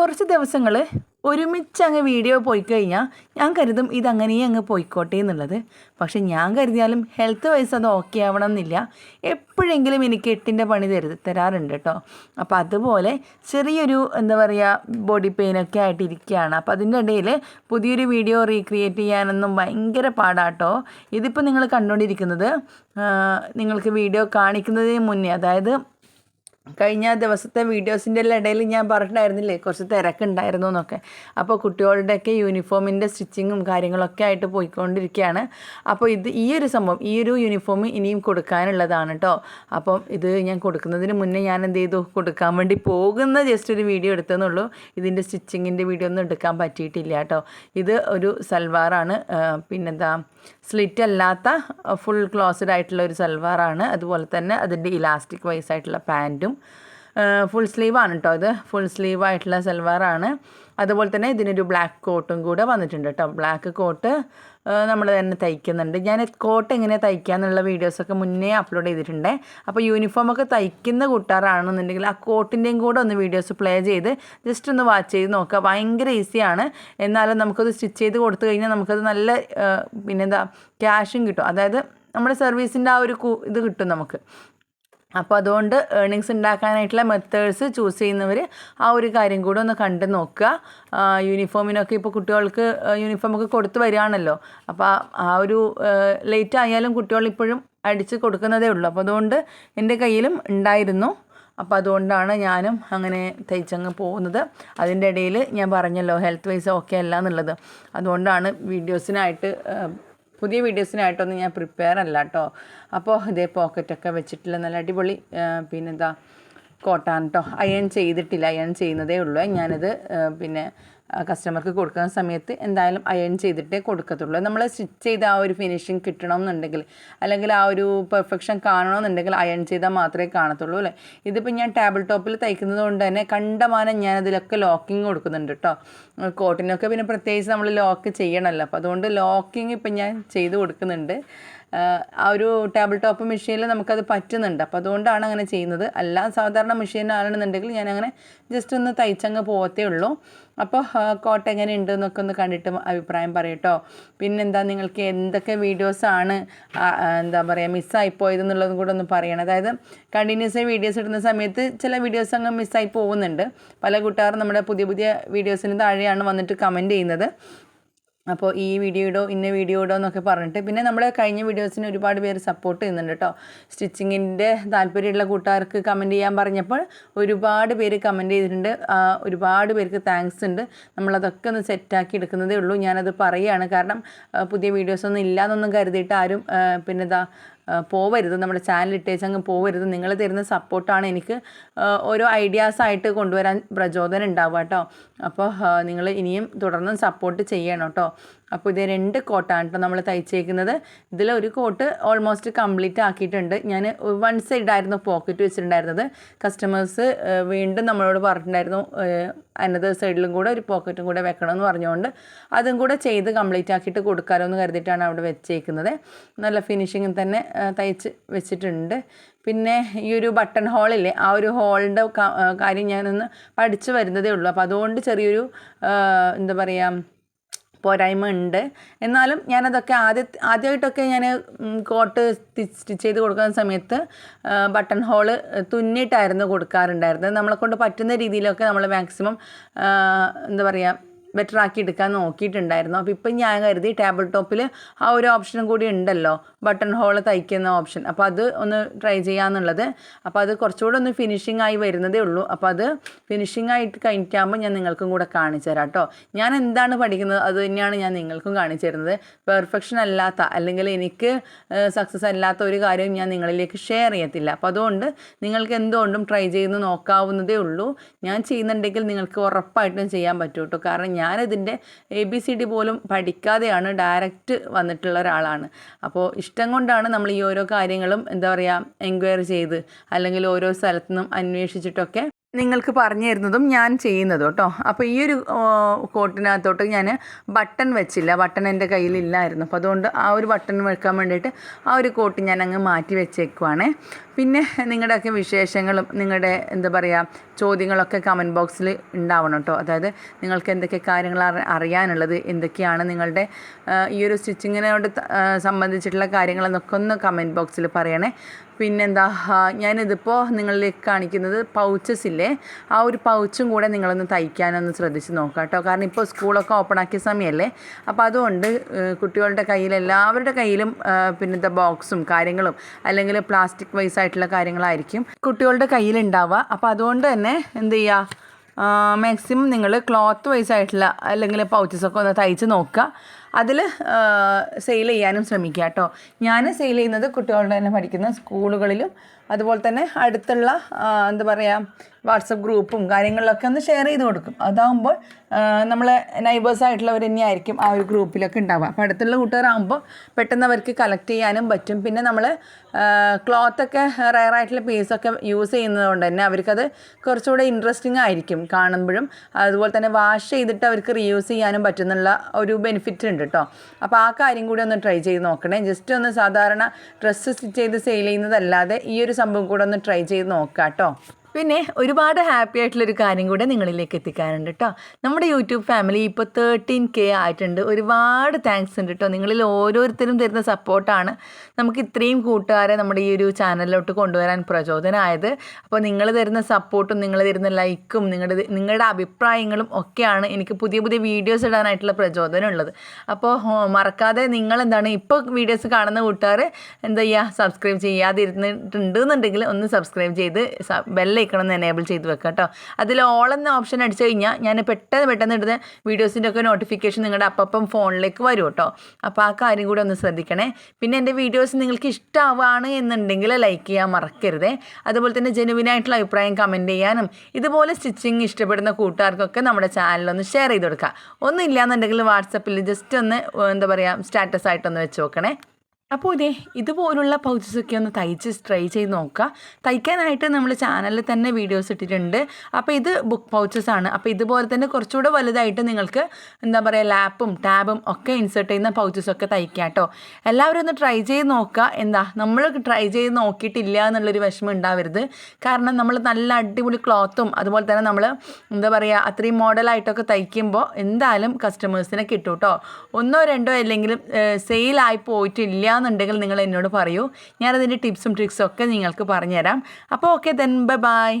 കുറച്ച് ദിവസങ്ങൾ ഒരുമിച്ച് അങ്ങ് വീഡിയോ പോയി കഴിഞ്ഞാൽ ഞാൻ കരുതും ഇതങ്ങനെ അങ്ങ് പോയിക്കോട്ടെ എന്നുള്ളത്. പക്ഷെ ഞാൻ കരുതിയാലും ഹെൽത്ത് വൈസ് അത് ഓക്കെ ആവണം എന്നില്ല എപ്പോഴെങ്കിലും എനിക്ക് എട്ടിന്റെ പണി തരുത് തരാറുണ്ട് കേട്ടോ അപ്പോൾ അതുപോലെ ചെറിയൊരു എന്താ പറയുക ബോഡി പെയിനൊക്കെ ആയിട്ടിരിക്കുകയാണ്. അപ്പോൾ അതിന്റെ ഇടയിൽ പുതിയൊരു വീഡിയോ റീക്രിയേറ്റ് ചെയ്യാനൊന്നും ഭയങ്കര പാടാട്ടോ ഇതിപ്പോൾ നിങ്ങൾ കണ്ടുകൊണ്ടിരിക്കുന്നത് നിങ്ങൾക്ക് വീഡിയോ കാണിക്കുന്നതിന് മുന്നേ അതായത് കഴിഞ്ഞ ദിവസത്തെ വീഡിയോസിന്റെ എല്ലാം ഇടയിൽ ഞാൻ പറഞ്ഞിട്ടുണ്ടായിരുന്നില്ലേ കുറച്ച് തിരക്കുണ്ടായിരുന്നു എന്നൊക്കെ. അപ്പോൾ കുട്ടികളുടെയൊക്കെ യൂണിഫോമിന്റെ സ്റ്റിച്ചിങ്ങും കാര്യങ്ങളൊക്കെ ആയിട്ട് പോയിക്കൊണ്ടിരിക്കുകയാണ്. അപ്പോൾ ഇത് ഈ ഒരു സംഭവം ഈ ഒരു യൂണിഫോം ഇനിയും കൊടുക്കാനുള്ളതാണ് കേട്ടോ അപ്പം ഇത് ഞാൻ കൊടുക്കുന്നതിന് മുന്നേ ഞാൻ എന്ത് ചെയ്തു? കൊടുക്കാൻ വേണ്ടി പോകുന്ന ജസ്റ്റ് ഒരു വീഡിയോ എടുത്തതെന്നുള്ളൂ. ഇതിന്റെ സ്റ്റിച്ചിങ്ങിന്റെ വീഡിയോ ഒന്നും എടുക്കാൻ പറ്റിയിട്ടില്ല കേട്ടോ ഇത് ഒരു സൽവാറാണ് പിന്നെന്താ സ്ലിറ്റ് അല്ലാത്ത ഫുൾ ക്ലോസ്ഡ് ആയിട്ടുള്ള ഒരു സൽവാറാണ്. അതുപോലെ തന്നെ അതിന്റെ ഇലാസ്റ്റിക് വൈസ് ആയിട്ടുള്ള പാന്റും ഫുൾ സ്ലീവാണ് കേട്ടോ ഇത്. ഫുൾ സ്ലീവ് ആയിട്ടുള്ള സൽവാറാണ് അതുപോലെ തന്നെ ഇതിനൊരു ബ്ലാക്ക് കോട്ടും കൂടെ വന്നിട്ടുണ്ട് കേട്ടോ ബ്ലാക്ക് കോട്ട് നമ്മൾ തന്നെ തയ്ക്കുന്നുണ്ട്. ഞാൻ കോട്ട് എങ്ങനെ തയ്ക്കുക എന്നുള്ള വീഡിയോസൊക്കെ മുന്നേ അപ്ലോഡ് ചെയ്തിട്ടുണ്ട്. അപ്പോൾ യൂണിഫോമൊക്കെ തയ്ക്കുന്ന കൂട്ടാറാണെന്നുണ്ടെങ്കിൽ ആ കോട്ടിന്റെയും കൂടെ ഒന്ന് വീഡിയോസ് പ്ലേ ചെയ്ത് ജസ്റ്റ് ഒന്ന് വാച്ച് ചെയ്ത് നോക്കുക. ഭയങ്കര ഈസിയാണ് എന്നാലും നമുക്കത് സ്റ്റിച്ച് ചെയ്ത് കൊടുത്തു കഴിഞ്ഞാൽ നമുക്കത് നല്ല പിന്നെന്താ ക്യാഷും കിട്ടും. അതായത് നമ്മുടെ സർവീസിന്റെ ആ ഒരു ഇത് കിട്ടും നമുക്ക്. അപ്പോൾ അതുകൊണ്ട് ഏണിങ്സ് ഉണ്ടാക്കാനായിട്ടുള്ള മെത്തേഡ്സ് ചൂസ് ചെയ്യുന്നവർ ആ ഒരു കാര്യം കൂടെ ഒന്ന് കണ്ടു നോക്കുക. യൂണിഫോമിനൊക്കെ ഇപ്പോൾ കുട്ടികൾക്ക് യൂണിഫോമൊക്കെ കൊടുത്ത് വരികയാണല്ലോ. അപ്പോൾ ആ ഒരു ലേറ്റ് ആയാലും കുട്ടികൾ ഇപ്പോഴും അടിച്ച് കൊടുക്കുന്നതേ ഉള്ളൂ. അപ്പോൾ അതുകൊണ്ട് എന്റെ കയ്യിലും ഉണ്ടായിരുന്നു. അപ്പോൾ അതുകൊണ്ടാണ് ഞാനും അങ്ങനെ തയ്ച്ചങ്ങ് പോകുന്നത്. അതിന്റെ ഇടയിൽ ഞാൻ പറഞ്ഞല്ലോ ഹെൽത്ത് വൈസ് ഓക്കെ അല്ല എന്നുള്ളത്. അതുകൊണ്ടാണ് വീഡിയോസിനായിട്ട് പുതിയ വീഡിയോസിനായിട്ടൊന്നും ഞാൻ പ്രിപ്പയർ അല്ല കേട്ടോ അപ്പോൾ ഇതേ പോക്കറ്റൊക്കെ വെച്ചിട്ടുള്ള നല്ല അടിപൊളി പിന്നെന്താ കോട്ടാണ് കേട്ടോ അയൺ ചെയ്തിട്ടില്ല അയൺ ചെയ്യുന്നതേ ഉള്ളൂ. ഞാനത് പിന്നെ കസ്റ്റമർക്ക് കൊടുക്കുന്ന സമയത്ത് എന്തായാലും അയൺ ചെയ്തിട്ടേ കൊടുക്കത്തുള്ളൂ. നമ്മൾ സ്റ്റിച്ച് ചെയ്ത് ആ ഒരു ഫിനിഷിങ് കിട്ടണമെന്നുണ്ടെങ്കിൽ അല്ലെങ്കിൽ ആ ഒരു പെർഫെക്ഷൻ കാണണമെന്നുണ്ടെങ്കിൽ അയൺ ചെയ്താൽ മാത്രമേ കാണത്തുള്ളൂ അല്ലേ? ഇതിപ്പോൾ ഞാൻ ടേബിൾ ടോപ്പിൽ തയ്ക്കുന്നത് കൊണ്ട് തന്നെ കണ്ടമാനം ഞാൻ അതിലൊക്കെ ലോക്കിങ് കൊടുക്കുന്നുണ്ട് കേട്ടോ കോട്ടിനൊക്കെ പിന്നെ പ്രത്യേകിച്ച് നമ്മൾ ലോക്ക് ചെയ്യണമല്ലോ അപ്പോൾ അതുകൊണ്ട് ലോക്കിംഗ് ഇപ്പം ഞാൻ ചെയ്ത് കൊടുക്കുന്നുണ്ട്. ആ ഒരു ടേബിൾ ടോപ്പ് മെഷീനിൽ നമുക്കത് പറ്റുന്നുണ്ട്. അപ്പോൾ അതുകൊണ്ടാണ് അങ്ങനെ ചെയ്യുന്നത്. അല്ല സാധാരണ മെഷീനാണെന്നുണ്ടെങ്കിൽ ഞാൻ അങ്ങനെ ജസ്റ്റ് ഒന്ന് തയ്ച്ചങ്ങ് പോകത്തേ ഉള്ളൂ. അപ്പോൾ കോട്ട എങ്ങനെ ഉണ്ട് എന്നൊക്കെ ഒന്ന് കണ്ടിട്ട് അഭിപ്രായം പറയട്ടോ. പിന്നെന്താ നിങ്ങൾക്ക് എന്തൊക്കെ വീഡിയോസാണ് എന്താ പറയുക മിസ്സായി പോയതെന്നുള്ളതും കൂടെ ഒന്ന് പറയണം. അതായത് കണ്ടിന്യൂസ് ആയി വീഡിയോസ് ഇടുന്ന സമയത്ത് ചില വീഡിയോസ് അങ്ങ് മിസ്സായി പോകുന്നുണ്ട്. പല കൂട്ടുകാർ നമ്മുടെ പുതിയ പുതിയ വീഡിയോസിന് താഴെയാണ് വന്നിട്ട് കമന്റ് ചെയ്യുന്നത്. അപ്പോൾ ഈ വീഡിയോ ഇടോ ഇന്ന വീഡിയോ ഇടോ എന്നൊക്കെ പറഞ്ഞിട്ട് പിന്നെ നമ്മൾ കഴിഞ്ഞ വീഡിയോസിന് ഒരുപാട് പേര് സപ്പോർട്ട് ചെയ്യുന്നുണ്ട് കേട്ടോ സ്റ്റിച്ചിങ്ങിന്റെ താല്പര്യമുള്ള കൂട്ടുകാർക്ക് കമന്റ് ചെയ്യാൻ പറഞ്ഞപ്പോൾ ഒരുപാട് പേര് കമന്റ് ചെയ്തിട്ടുണ്ട്. ഒരുപാട് പേർക്ക് താങ്ക്സ് ഉണ്ട്. നമ്മളതൊക്കെ ഒന്ന് സെറ്റാക്കി എടുക്കുന്നതേ ഉള്ളൂ. ഞാനത് പറയുകയാണ് കാരണം പുതിയ വീഡിയോസൊന്നും ഇല്ലയെന്നൊന്നും കരുതിയിട്ട് ആരും പിന്നെ ഇതാ പോവരുത്. നമ്മുടെ ചാനൽ ഇട്ടേച്ച് അങ്ങ് പോവരുത്. നിങ്ങൾ തരുന്ന സപ്പോർട്ടാണ് എനിക്ക് ഓരോ ഐഡിയാസായിട്ട് കൊണ്ടുവരാൻ പ്രചോദനം ഉണ്ടാവുക കേട്ടോ അപ്പോൾ നിങ്ങൾ ഇനിയും തുടർന്നും സപ്പോർട്ട് ചെയ്യണം കേട്ടോ അപ്പോൾ ഇത് രണ്ട് കോട്ടാണ് കേട്ടോ നമ്മൾ തയ്ച്ചേക്കുന്നത്. ഇതിൽ ഒരു കോട്ട് ഓൾമോസ്റ്റ് കംപ്ലീറ്റ് ആക്കിയിട്ടുണ്ട്. ഞാൻ വൺ സൈഡായിരുന്നു പോക്കറ്റ് വെച്ചിട്ടുണ്ടായിരുന്നത്. കസ്റ്റമേഴ്സ് വീണ്ടും നമ്മളോട് പറഞ്ഞിട്ടുണ്ടായിരുന്നു അനദർ സൈഡിലും കൂടെ ഒരു പോക്കറ്റും കൂടെ വെക്കണമെന്ന് പറഞ്ഞുകൊണ്ട് അതും കൂടെ ചെയ്ത് കംപ്ലീറ്റ് ആക്കിയിട്ട് കൊടുക്കാമോ എന്ന് കരുതിയിട്ടാണ് അവിടെ വെച്ചേക്കുന്നത്. നല്ല ഫിനിഷിങ് തന്നെ തയ്ച്ച് വെച്ചിട്ടുണ്ട്. പിന്നെ ഈ ഒരു ബട്ടൺ ഹോളില്ലേ ആ ഒരു ഹോളിന്റെ കാര്യം ഞാനൊന്ന് പഠിച്ചു വരുന്നതേ ഉള്ളൂ. അപ്പോൾ അതുകൊണ്ട് ചെറിയൊരു എന്താ പറയുക പോരായ്മ ഉണ്ട് എന്നാലും ഞാനതൊക്കെ ആദ്യ ആദ്യമായിട്ടൊക്കെ ഞാൻ കോട്ട് സ്റ്റിച്ച് ചെയ്ത് കൊടുക്കുന്ന സമയത്ത് ബട്ടൺ ഹോൾ തുന്നിയിട്ടായിരുന്നു കൊടുക്കാറുണ്ടായിരുന്നത്. നമ്മളെ കൊണ്ട് പറ്റുന്ന രീതിയിലൊക്കെ നമ്മൾ മാക്സിമം എന്താ പറയുക ബെറ്റർ ആക്കി എടുക്കാൻ നോക്കിയിട്ടുണ്ടായിരുന്നു. അപ്പോൾ ഇപ്പം ഞാൻ കരുതി ടേബിൾ ടോപ്പിൽ ആ ഒരു ഓപ്ഷനും കൂടി ഉണ്ടല്ലോ. ബട്ടൺ ഹോൾ തയ്ക്കുന്ന ഓപ്ഷൻ അപ്പോൾ അത് ഒന്ന് ട്രൈ ചെയ്യാമെന്നുള്ളത് അപ്പോൾ അത് കുറച്ചുകൂടെ ഒന്ന് ഫിനിഷിംഗ് ആയി വരുന്നതേ ഉള്ളൂ. അപ്പോൾ അത് ഫിനിഷിംഗ് ആയിട്ട് കഴിഞ്ഞിട്ടാകുമ്പോൾ ഞാൻ നിങ്ങൾക്കും കൂടെ കാണിച്ചു തരാം കേട്ടോ. ഞാൻ എന്താണ് പഠിക്കുന്നത്? അത് തന്നെയാണ് ഞാൻ നിങ്ങൾക്കും കാണിച്ചു തരുന്നത്. പെർഫെക്ഷൻ അല്ലാത്ത അല്ലെങ്കിൽ എനിക്ക് സക്സസ് അല്ലാത്ത ഒരു കാര്യവും ഞാൻ നിങ്ങളിലേക്ക് ഷെയർ ചെയ്യത്തില്ല. അപ്പോൾ അതുകൊണ്ട് നിങ്ങൾക്ക് എന്തുകൊണ്ടും ട്രൈ ചെയ്ത് നോക്കാവുന്നതേ ഉള്ളൂ. ഞാൻ ചെയ്യുന്നുണ്ടെങ്കിൽ നിങ്ങൾക്ക് ഉറപ്പായിട്ടും ചെയ്യാൻ പറ്റും കേട്ടോ. കാരണം ഞാനിതിന്റെ എ ബി സി ഡി പോലും പഠിക്കാതെയാണ് ഡയറക്റ്റ് വന്നിട്ടുള്ള ഒരാളാണ്. അപ്പോൾ ഇഷ്ടം കൊണ്ടാണ് നമ്മൾ ഈ ഓരോ കാര്യങ്ങളും എന്താ പറയുക എൻക്വയറി ചെയ്ത് അല്ലെങ്കിൽ ഓരോ സ്ഥലത്തു നിന്നും അന്വേഷിച്ചിട്ടൊക്കെ നിങ്ങൾക്ക് പറഞ്ഞു തരുന്നതും ഞാൻ ചെയ്യുന്നതും കേട്ടോ. അപ്പോൾ ഈ ഒരു കോട്ടിനകത്തോട്ട് ഞാൻ ബട്ടൺ വെച്ചില്ല. ബട്ടൺ എന്റെ കയ്യിലില്ലായിരുന്നു. അപ്പോൾ അതുകൊണ്ട് ആ ഒരു ബട്ടൺ വെക്കാൻ വേണ്ടിയിട്ട് ആ ഒരു കോട്ട് ഞാൻ അങ്ങ് മാറ്റി വെച്ചേക്കുവാണേ. പിന്നെ നിങ്ങളുടെയൊക്കെ വിശേഷങ്ങളും നിങ്ങളുടെ എന്താ പറയുക ചോദ്യങ്ങളൊക്കെ കമന്റ് ബോക്സിൽ ഉണ്ടാവണം കേട്ടോ. അതായത് നിങ്ങൾക്ക് എന്തൊക്കെ കാര്യങ്ങൾ അറിയാനുള്ളത് എന്തൊക്കെയാണ് നിങ്ങളുടെ ഈ ഒരു സ്റ്റിച്ചിങ്ങിനോട് സംബന്ധിച്ചിട്ടുള്ള കാര്യങ്ങളെന്നൊക്കെ ഒന്ന് കമന്റ് ബോക്സിൽ പറയണേ. പിന്നെന്താ ഞാനിതിപ്പോൾ നിങ്ങളിലേക്ക് കാണിക്കുന്നത് പൗച്ചസ് ഇല്ലേ? ആ ഒരു പൗച്ചും കൂടെ നിങ്ങളൊന്ന് തയ്ക്കാനൊന്ന് ശ്രദ്ധിച്ച് നോക്കാം കേട്ടോ. കാരണം ഇപ്പോൾ സ്കൂളൊക്കെ ഓപ്പൺ ആക്കിയ സമയമല്ലേ അപ്പോൾ അതുകൊണ്ട് കുട്ടികളുടെ കയ്യിൽ എല്ലാവരുടെ കയ്യിലും പിന്നെന്താ ബോക്സും കാര്യങ്ങളും അല്ലെങ്കിൽ പ്ലാസ്റ്റിക് വൈസ് ആയിട്ടുള്ള കാര്യങ്ങളായിരിക്കും കുട്ടികളുടെ കയ്യിൽ ഉണ്ടാവുക അപ്പോൾ അതുകൊണ്ട് തന്നെ എന്ത് ചെയ്യുക മാക്സിമം നിങ്ങൾ ക്ലോത്ത് വൈസ് ആയിട്ടുള്ള അല്ലെങ്കിൽ പൗച്ചസൊക്കെ ഒന്ന് തയ്ച്ച് നോക്കുക. അതിൽ സെയിൽ ചെയ്യാനും ശ്രമിക്കുക കേട്ടോ. ഞാൻ സെയിൽ ചെയ്യുന്നത് കുട്ടികളുടെ തന്നെ പഠിക്കുന്ന സ്കൂളുകളിലും അതുപോലെ തന്നെ അടുത്തുള്ള എന്താ പറയുക വാട്സപ്പ് ഗ്രൂപ്പും കാര്യങ്ങളിലൊക്കെ ഒന്ന് ഷെയർ ചെയ്ത് കൊടുക്കും. അതാകുമ്പോൾ നമ്മളെ നൈബേഴ്സ് ആയിട്ടുള്ളവർ തന്നെയായിരിക്കും ആ ഒരു ഗ്രൂപ്പിലൊക്കെ ഉണ്ടാവുക. അപ്പോൾ അടുത്തുള്ള കൂട്ടുകാരാകുമ്പോൾ പെട്ടെന്ന് അവർക്ക് കളക്ട് ചെയ്യാനും പറ്റും. പിന്നെ നമ്മൾ ക്ലോത്തൊക്കെ റയർ ആയിട്ടുള്ള പീസൊക്കെ യൂസ് ചെയ്യുന്നത് കൊണ്ട് തന്നെ അവർക്കത് കുറച്ചുകൂടെ ഇൻട്രസ്റ്റിംഗ് ആയിരിക്കും കാണുമ്പോഴും. അതുപോലെ തന്നെ വാഷ് ചെയ്തിട്ട് അവർക്ക് റീയൂസ് ചെയ്യാനും പറ്റുന്നുള്ള ഒരു ബെനിഫിറ്റ് ഉണ്ട്. കേട്ടോ അപ്പോൾ ആ കാര്യം കൂടി ഒന്ന് ട്രൈ ചെയ്ത് നോക്കണേ. ജസ്റ്റ് ഒന്ന് സാധാരണ ഡ്രസ്സ് സ്റ്റിച്ച് ചെയ്ത് സെയിൽ ചെയ്യുന്നതല്ലാതെ ഈ ഒരു സംഭവം കൂടെ ഒന്ന് ട്രൈ ചെയ്ത് നോക്കാം കേട്ടോ പിന്നെ ഒരുപാട് ഹാപ്പി ആയിട്ടുള്ളൊരു കാര്യം കൂടെ നിങ്ങളിലേക്ക് എത്തിക്കാനുണ്ട് കേട്ടോ നമ്മുടെ യൂട്യൂബ് ഫാമിലി ഇപ്പോൾ തേർട്ടീൻ കെ ആയിട്ടുണ്ട്. ഒരുപാട് താങ്ക്സ് ഉണ്ട് കേട്ടോ നിങ്ങളിൽ ഓരോരുത്തരും തരുന്ന സപ്പോർട്ടാണ് നമുക്ക് ഇത്രയും കൂട്ടുകാരെ നമ്മുടെ ഈ ഒരു ചാനലിലോട്ട് കൊണ്ടുവരാൻ പ്രചോദനമായത് അപ്പോൾ നിങ്ങൾ തരുന്ന സപ്പോർട്ടും നിങ്ങൾ തരുന്ന ലൈക്കും നിങ്ങളുടെ നിങ്ങളുടെ അഭിപ്രായങ്ങളും ഒക്കെയാണ് എനിക്ക് പുതിയ പുതിയ വീഡിയോസ് ഇടാനായിട്ടുള്ള പ്രചോദനം ഉള്ളത്. അപ്പോൾ മറക്കാതെ നിങ്ങൾ എന്താണ് ഇപ്പോൾ വീഡിയോസ് കാണുന്ന കൂട്ടുകാർ എന്താ ചെയ്യുക സബ്സ്ക്രൈബ് ചെയ്യാതിരുന്നിട്ടുണ്ട് എന്നുണ്ടെങ്കിൽ ഒന്ന് സബ്സ്ക്രൈബ് ചെയ്ത് ബെല്ലൈക്കണം എന്ന് എനേബിൾ ചെയ്ത് വെക്കുക കേട്ടോ. അതിൽ ഓൾ എന്ന ഓപ്ഷൻ അടിച്ചു കഴിഞ്ഞാൽ ഞാൻ പെട്ടെന്ന് പെട്ടെന്ന് ഇടുന്ന വീഡിയോസിന്റെ ഒക്കെ നോട്ടിഫിക്കേഷൻ നിങ്ങളുടെ അപ്പം ഫോണിലേക്ക് വരും കേട്ടോ. അപ്പോൾ ആ കാര്യം കൂടി ഒന്ന് ശ്രദ്ധിക്കണേ. പിന്നെ എന്റെ വീഡിയോസ് നിങ്ങൾക്ക് ഇഷ്ടമാവുകയാണ് എന്നുണ്ടെങ്കിൽ ലൈക്ക് ചെയ്യാൻ മറക്കരുതേ. അതുപോലെ തന്നെ ജെനുവിനായിട്ടുള്ള അഭിപ്രായം കമന്റ് ചെയ്യാനും ഇതുപോലെ സ്റ്റിച്ചിങ് ഇഷ്ടപ്പെടുന്ന കൂട്ടുകാർക്കൊക്കെ നമ്മുടെ ചാനലൊന്ന് ഷെയർ ചെയ്ത് കൊടുക്കുക ഒന്നും ഇല്ലാന്നുണ്ടെങ്കിൽ വാട്സപ്പിൽ ജസ്റ്റ് ഒന്ന് എന്താ പറയുക സ്റ്റാറ്റസ് ആയിട്ടൊന്ന് വെച്ച് നോക്കണേ. അപ്പോൾ ഇതേ ഇതുപോലുള്ള പൗച്ചസൊക്കെ ഒന്ന് തയ്ച്ച് ട്രൈ ചെയ്ത് നോക്കുക തയ്ക്കാനായിട്ട് നമ്മൾ ചാനലിൽ തന്നെ വീഡിയോസ് ഇട്ടിട്ടുണ്ട്. അപ്പോൾ ഇത് ബുക്ക് പൗച്ചസ് ആണ്. അപ്പോൾ ഇതുപോലെ തന്നെ കുറച്ചുകൂടെ വലുതായിട്ട് നിങ്ങൾക്ക് എന്താ പറയുക ലാപ്പും ടാബും ഒക്കെ ഇൻസേർട്ട് ചെയ്യുന്ന പൗച്ചസൊക്കെ തയ്ക്കാം കേട്ടോ എല്ലാവരും ഒന്ന് ട്രൈ ചെയ്ത് നോക്കുക എന്താ നമ്മൾ ട്രൈ ചെയ്ത് നോക്കിയിട്ടില്ല എന്നുള്ളൊരു വിഷമം ഉണ്ടാവരുത്. കാരണം നമ്മൾ നല്ല അടിപൊളി ക്ലോത്തും അതുപോലെ തന്നെ നമ്മൾ എന്താ പറയുക അത്രയും മോഡലായിട്ടൊക്കെ തയ്ക്കുമ്പോൾ എന്തായാലും കസ്റ്റമേഴ്സിനെ കിട്ടും കേട്ടോ ഒന്നോ രണ്ടോ അല്ലെങ്കിലും സെയിലായി പോയിട്ടില്ല എന്നുണ്ടെങ്കിൽ നിങ്ങൾ എന്നോട് പറയൂ. ഞാനതിന്റെ ടിപ്സും ട്രിക്സും ഒക്കെ നിങ്ങൾക്ക് പറഞ്ഞുതരാം. അപ്പോൾ ഓക്കെ ദെൻ ബൈ ബൈ